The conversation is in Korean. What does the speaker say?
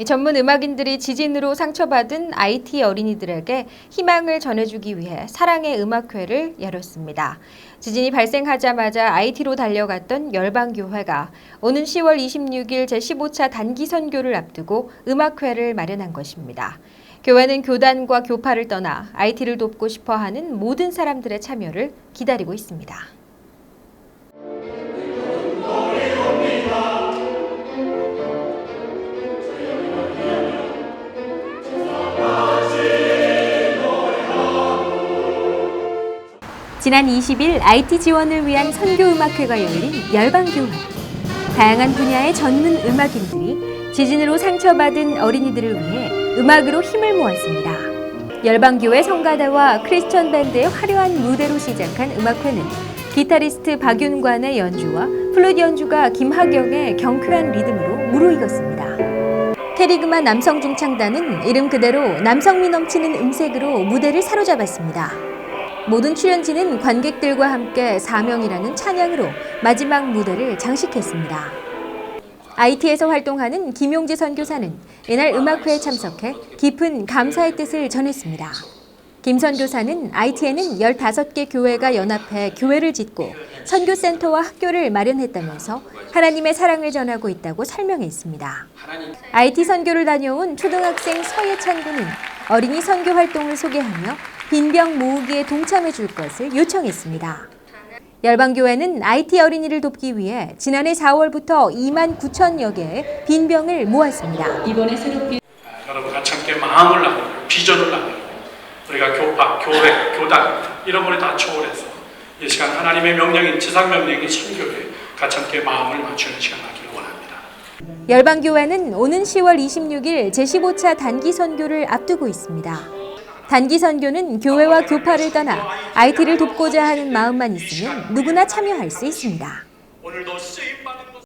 이 전문 음악인들이 지진으로 상처받은 IT 어린이들에게 희망을 전해주기 위해 사랑의 음악회를 열었습니다. 지진이 발생하자마자 IT로 달려갔던 열방교회가 오는 10월 26일 제15차 단기 선교를 앞두고 음악회를 마련한 것입니다. 교회는 교단과 교파를 떠나 IT를 돕고 싶어 하는 모든 사람들의 참여를 기다리고 있습니다. 지난 20일 IT 지원을 위한 선교음악회가 열린 열방교회. 다양한 분야의 전문 음악인들이 지진으로 상처받은 어린이들을 위해 음악으로 힘을 모았습니다. 열방교회 성가대와 크리스천 밴드의 화려한 무대로 시작한 음악회는 기타리스트 박윤관의 연주와 플룻 연주가 김하경의 경쾌한 리듬으로 무르익었습니다. 캐리그마 남성 중창단은 이름 그대로 남성미 넘치는 음색으로 무대를 사로잡았습니다. 모든 출연진은 관객들과 함께 사명이라는 찬양으로 마지막 무대를 장식했습니다. IT에서 활동하는 김용재 선교사는 이날 음악회에 참석해 깊은 감사의 뜻을 전했습니다. 김 선교사는 IT에는 15개 교회가 연합해 교회를 짓고 선교센터와 학교를 마련했다면서 하나님의 사랑을 전하고 있다고 설명했습니다. IT 선교를 다녀온 초등학생 서예찬 군은 어린이 선교 활동을 소개하며 빈병 모으기에 동참해 줄 것을 요청했습니다. 열방교회는 IT 어린이를 돕기 위해 지난해 4월부터 2만 9천여 개의 빈병을 모았습니다. 이번에 새롭게 여러분 같이 함께 마음을 나누고 비전을 나누고 우리가 교파, 교회, 교단 이런 거를 다 초월해서 이 시간 하나님의 명령인 지상 명령인 선교에 같이 함께 마음을 맞추는 시간 하기를 원합니다. 열방교회는 오는 10월 26일 제15차 단기 선교를 앞두고 있습니다. 단기 선교는 교회와 교파를 떠나 IT를 돕고자 하는 마음만 있으면 누구나 참여할 수 있습니다.